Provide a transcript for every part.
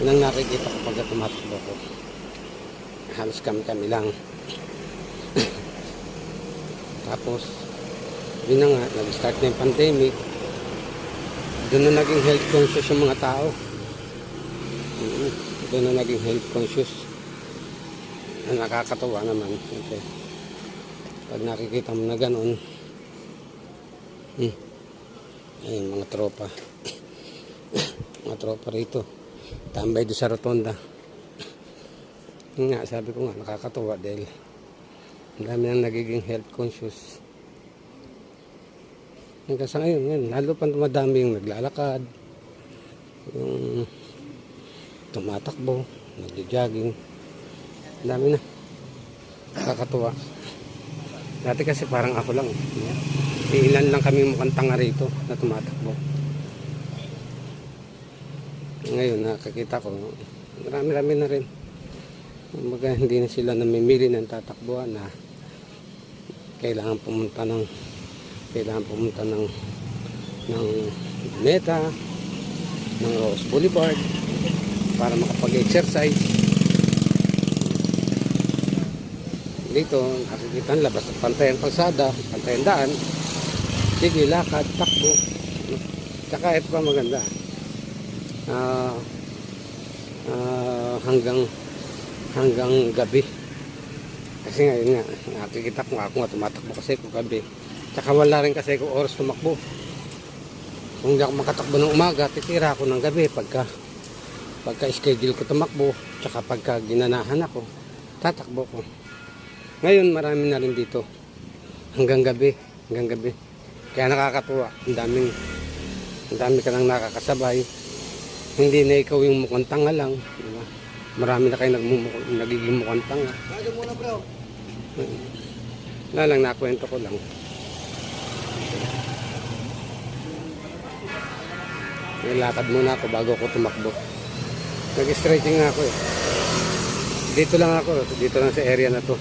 Yun ang nakikita ko pagka tumatakbo ko. Halos kami-kami lang. Tapos, yun na nga, nag-start na yung pandemic. Doon na naging health conscious yung mga tao. Mm, Doon na naging health conscious. Na nakakatawa naman. Kasi, pag nakikita mo na ganun, hmm, ayun, mga tropa. mga tropa rito. Tambay doon sa rotonda. Nga, sabi ko nga, nakakatawa dahil ang dami nang nagiging health conscious. Hanggang sa ngayon, ngayon, lalo pa dumadami yung naglalakad, yung tumatakbo, nagja-jogging. Ang dami na. Nakakatuwa. Dati kasi parang ako lang. eh. Ilan lang kami mukhang tanga rito na tumatakbo. Ngayon, nakakita ko, marami-rami na rin. Kumbaga, hindi na sila namimili ng tatakbuhan na kailangan pumunta ng kailangan pumunta ng ng Meta ng Rose Boulevard para makapag-exercise. Dito nakikita ang labas pantay ang kalsada pantay ang daan. Sige lakad takbo. Tsaka ito pa maganda Ah, ah, hanggang hanggang gabi kasi ngayon nga nakikita ko nga ako nga tumatakbo kasi kung gabi Tsaka wala rin kasi kung oras tumakbo. Kung hindi ako makatakbo ng umaga, titira ako ng gabi pagka pagka schedule ko tumakbo, tsaka pagka ginanahan ako, tatakbo ko. Ngayon marami na rin dito. Hanggang gabi, hanggang gabi. Kaya nakakatuwa, ang daming ang dami ka nang nakakasabay. Hindi na ikaw yung mukhang tanga lang, di ba? Marami na kayo nagiging mukhang tanga. Kaya muna bro. Wala lang, nakwento ko lang. Nilakad muna ako bago ako tumakbo. Nag-stretching nga ako eh. Dito lang ako, dito lang sa area na to.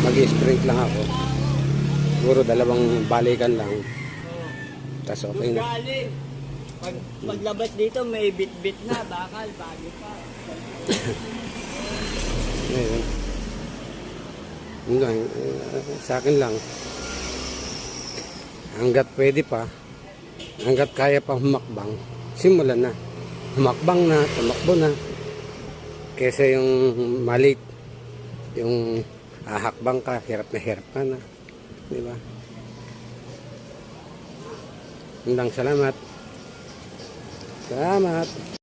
Mag-sprint lang ako. Siguro dalawang balikan lang. Tapos okay na. Pag, paglabas dito, may bit-bit na. Bakal, bago pa. Ngayon. Yun lang, eh, sa akin lang. Hanggat pwede pa, hanggat kaya pa humakbang, simulan na. Humakbang na, tumakbo na. Kesa yung malit, yung ahakbang ka, hirap na hirap ka na. Di ba? Yun lang, salamat. Salamat.